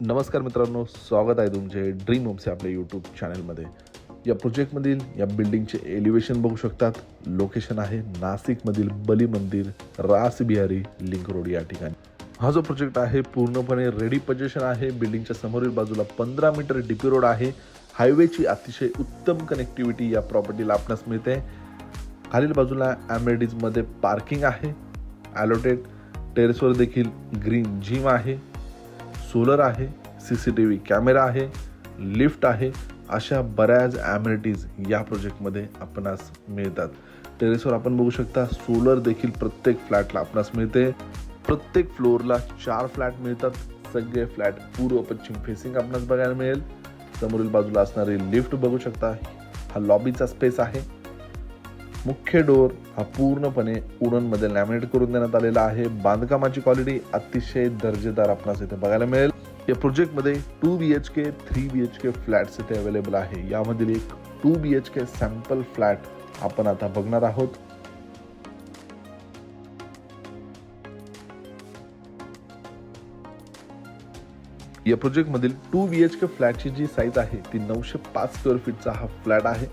नमस्कार मित्रांनो स्वागत आहे तुमचे ड्रीम होम्स आपल्या यूट्यूब चॅनलमध्ये या प्रोजेक्टमधील या बिल्डिंगचे एलिव्हेशन बघू शकतात. लोकेशन आहे नाशिकमधील बली मंदिर रासबिहारी लिंक रोड या ठिकाणी. हा जो प्रोजेक्ट आहे पूर्णपणे रेडी पोझिशन आहे. बिल्डिंगच्या समोरील बाजूला पंधरा मीटर डीपी रोड आहे. हायवेची अतिशय उत्तम कनेक्टिव्हिटी या प्रॉपर्टीला आपणास मिळते. खालील बाजूला ॲमेडीजमध्ये पार्किंग आहे. ॲलोटेड टेरेसवर देखील ग्रीन जिम आहे. सोलर आहे C C T V camera आहे लिफ्ट आहे अशा बऱ्याच ॲम्युनिटीज या प्रोजेक्टमध्ये आपणास मिळतात. टेरेसवर आपण बघू शकता सोलर देखील प्रत्येक फ्लॅटला आपणास मिळते. प्रत्येक फ्लोअरला चार फ्लॅट मिळतात. सगळे फ्लॅट पूर्व पश्चिम फेसिंग आपणास बघायला मिळेल. समोरील बाजूला असणारी लिफ्ट बघू शकता. हा लॉबीचा स्पेस आहे. मुख्य डोर हा पूर्णपणे उडनमध्ये लॅमिनेट करून देण्यात आलेला आहे. बांधकामाची क्वालिटी अतिशय दर्जेदार आपणास इथे बघायला मिळेल. या प्रोजेक्टमध्ये two B H K three B H K flats इथे अवेलेबल आहे. यामधील एक two B H K sample flat आपण आता बघणार आहोत. या प्रोजेक्टमधील टू बी एच के फ्लॅटची जी साईज आहे ती नऊशे पाच स्क्वेअर फीटचा हा फ्लॅट आहे.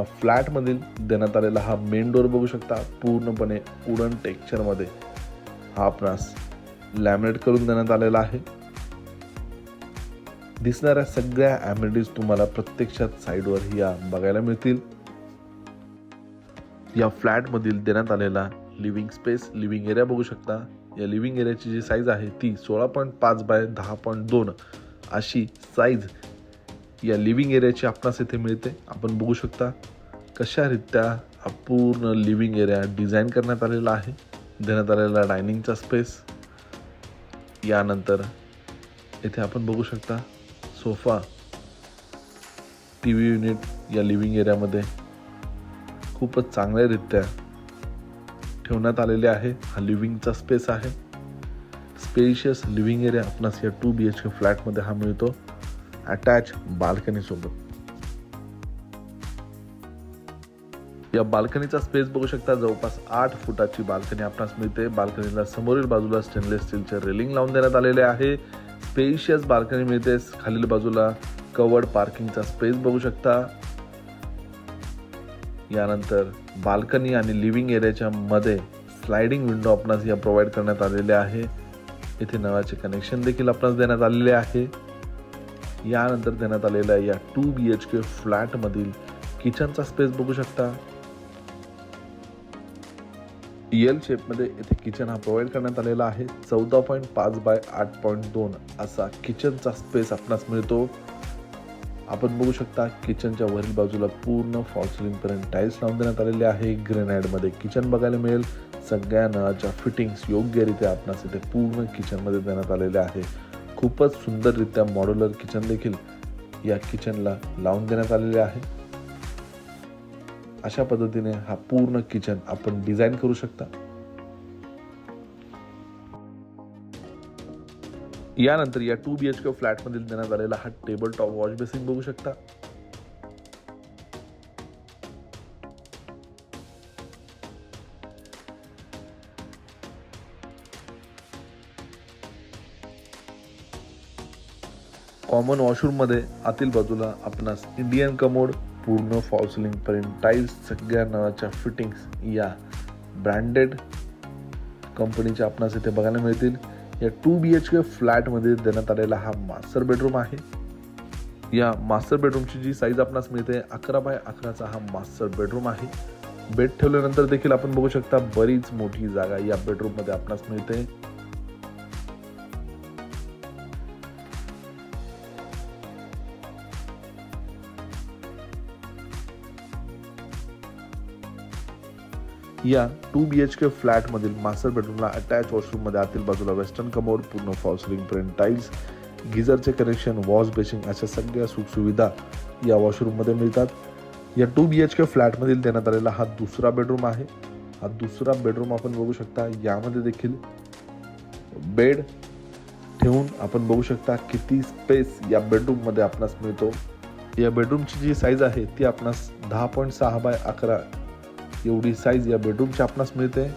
या फ्लॅटमधील देण्यात आलेला हा मेन डोअर बघू शकता पूर्णपणे उडन टेक्स्चरमध्ये हा आपणास लॅमिनेट करून देण्यात आलेला आहे. दिसणाऱ्या सगळ्या ॲम्युनिटीज तुम्हाला प्रत्यक्षात साईडवर या बघायला मिळतील. या फ्लॅटमधील देण्यात आलेला लिव्हिंग स्पेस लिव्हिंग एरिया बघू शकता. या लिव्हिंग एरियाची जी साईज आहे ती सोळा पॉईंट पाच बाय दहा पॉईंट दोन अशी साईज या लिव्हिंग एरियाची आपणास इथे मिळते. आपण बघू शकता कशारित्या हा पूर्ण लिव्हिंग एरिया डिझाईन करण्यात आलेला आहे. देण्यात आलेला डायनिंगचा स्पेस यानंतर इथे आपण बघू शकता सोफा टी व्ही युनिट या लिव्हिंग एरियामध्ये खूपच चांगल्यारित्या ठेवण्यात आलेले आहे. हा लिव्हिंगचा स्पेस आहे. स्पेशियस लिव्हिंग एरिया आपणास या टू बी एच के फ्लॅटमध्ये हा मिळतो. अटॅच बाल्कनीसोबत. या बाल्कनीचा स्पेस बघू शकता जवळपास आठ फुटाची बाल्कनी आपणास मिळते. बाल्कनीला समोरील बाजूला स्टेनलेस स्टीलचे रेलिंग लावून देण्यात आलेले आहे. स्पेशियस बाल्कनी मिळते. खालील बाजूला कवर्ड पार्किंगचा स्पेस बघू शकता. यानंतर बाल्कनी आणि लिव्हिंग एरियाच्या मध्ये स्लायडिंग विंडो आपणास या प्रोव्हाइड करण्यात आलेले आहे. इथे नळाचे कनेक्शन देखील आपणास देण्यात आलेले आहे. यानंतर देण्यात आलेल्या या टू बी एच के फ्लॅटमधील किचनचा स्पेस बघू शकता. एल शेपमध्ये येथे किचन हा प्रोव्हाइड करण्यात आलेला आहे. चौदा पॉईंट पाच बाय आठ पॉईंट दोन असा किचनचा स्पेस आपणास मिळतो. आपण बघू शकता किचनच्या वरील बाजूला पूर्ण फॉल्सिलिंगपर्यंत टाईल्स लावून देण्यात आलेले आहे. ग्रेनाईडमध्ये किचन बघायला मिळेल. सगळ्या नळाच्या फिटिंग्स योग्यरित्या आपणास इथे पूर्ण किचनमध्ये देण्यात आलेले आहे. खूपच सुंदररित्या मॉड्युलर किचन देखील या किचनला लावून देण्यात आलेले आहे. अशा पद्धतीने हा पूर्ण किचन आपण डिझाईन करू शकता. यानंतर या टू बी एच के फ्लॅटमधील देण्यात आलेला हा टेबल टॉप वॉश बेसिन बघू शकता. कॉमन वॉशरूममध्ये आतील बाजूला आपणास इंडियन कमोड पूर्ण फॉल्सलिंगपर्यंत टाईल्स सगळ्या नळाच्या फिटिंग्स या ब्रँडेड कंपनीच्या आपणास इथे बघायला मिळतील. या टू बी एच के फ्लॅटमध्ये देण्यात आलेला हा मास्टर बेडरूम आहे. या मास्टर बेडरूमची जी साईज आपणास मिळते अकरा बाय अकराचा हा मास्टर बेडरूम आहे. बेड ठेवल्यानंतर देखील आपण बघू शकता बरीच मोठी जागा या बेडरूममध्ये आपणास मिळते. या टू बी एच के फ्लॅटमधील मास्टर बेडरूमला अटॅच वॉशरूममध्ये आतील बाजूला वेस्टर्न कमोड पूर्ण फॉल्सलिंग प्रिंट टाईल्स गिझरचे कनेक्शन वॉश बेसिंग अशा सगळ्या सुखसुविधा या वॉशरूममध्ये मिळतात. या टू बी एच के फ्लॅटमधील देण्यात आलेला हा दुसरा बेडरूम आहे. हा दुसरा बेडरूम आपण बघू शकता यामध्ये देखील बेड ठेवून आपण बघू शकता किती स्पेस या बेडरूममध्ये आपणास मिळतो. या बेडरूमची जी साईज आहे ती आपणास दहा पॉईंट सहा बाय अकरा एवढी साईज या बेडरूमच्या आपणास मिळते.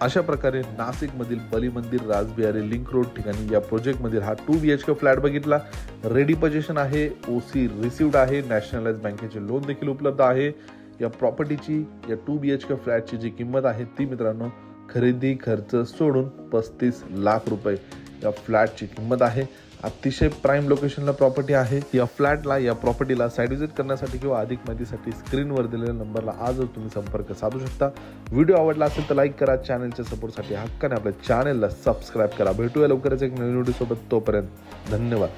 अशा प्रकारे नाशिकमधील बली मंदिर राजबिहारी लिंक रोड ठिकाणी या प्रोजेक्टमधील हा two B H K flat बघितला. रेडी पजेशन आहे ओ सी रिसिव्ड आहे नॅशनलाइज बँकेचे लोन देखील उपलब्ध आहे. या प्रॉपर्टीची या टू बी एच के फ्लॅटची जी किंमत आहे ती मित्रांनो खरेदी खर्च सोडून पस्तीस लाख रुपये या फ्लॅटची किंमत आहे. अतिशय प्राईम लोकेशनला प्रॉपर्टी आहे. या फ्लॅटला या प्रॉपर्टीला साईड विजिट करण्यासाठी किंवा अधिक माहितीसाठी स्क्रीनवर दिलेल्या नंबरला आजच तुम्ही संपर्क साधू शकता. व्हिडिओ आवडला असेल तर लाईक करा चॅनलच्या सपोर्टसाठी हक्काने आपल्या चॅनलला सबस्क्राईब करा. भेटूया लवकरच एक नवीन व्हिडिओसोबत तोपर्यंत धन्यवाद.